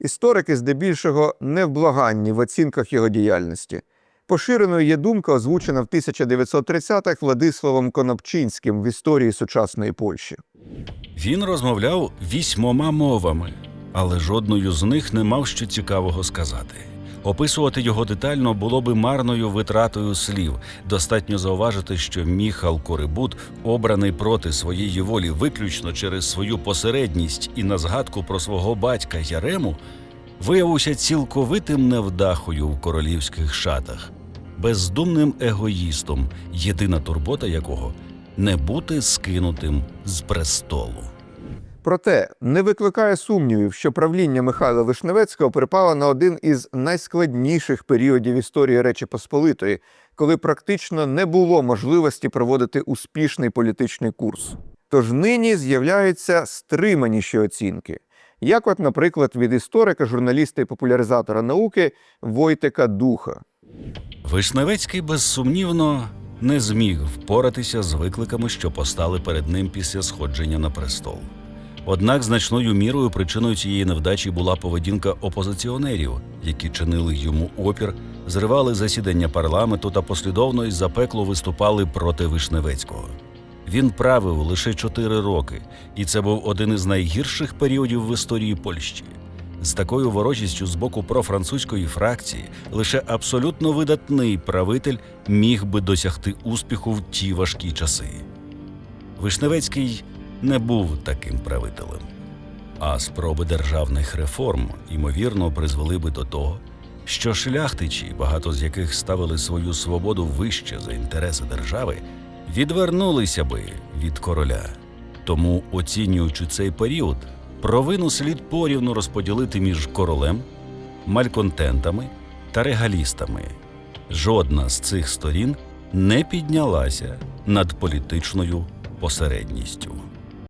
Історики здебільшого невблаганні в оцінках його діяльності. Поширеною є думка, озвучена в 1930-х Владиславом Конопчинським в історії сучасної Польщі. Він розмовляв вісьмома мовами, але жодною з них не мав що цікавого сказати. Описувати його детально було би марною витратою слів. Достатньо зауважити, що Міхал Корибут, обраний проти своєї волі виключно через свою посередність і на згадку про свого батька Ярему, виявився цілковитим невдахою в королівських шатах, бездумним егоїстом, єдина турбота якого не бути скинутим з престолу. Проте не викликає сумнівів, що правління Михайла Вишневецького припало на один із найскладніших періодів історії Речі Посполитої, коли практично не було можливості проводити успішний політичний курс. Тож нині з'являються стриманіші оцінки, як, от, наприклад, від історика, журналіста і популяризатора науки Войтека Духа. Вишневецький безсумнівно не зміг впоратися з викликами, що постали перед ним після сходження на престол. Однак значною мірою причиною цієї невдачі була поведінка опозиціонерів, які чинили йому опір, зривали засідання парламенту та послідовно і запекло виступали проти Вишневецького. Він правив лише чотири роки, і це був один із найгірших періодів в історії Польщі. З такою ворожістю з боку профранцузької фракції лише абсолютно видатний правитель міг би досягти успіху в ті важкі часи. Вишневецький не був таким правителем, а спроби державних реформ, ймовірно, призвели би до того, що шляхтичі, багато з яких ставили свою свободу вище за інтереси держави, відвернулися би від короля. Тому, оцінюючи цей період, провину слід порівну розподілити між королем, мальконтентами та регалістами. Жодна з цих сторін не піднялася над політичною посередністю.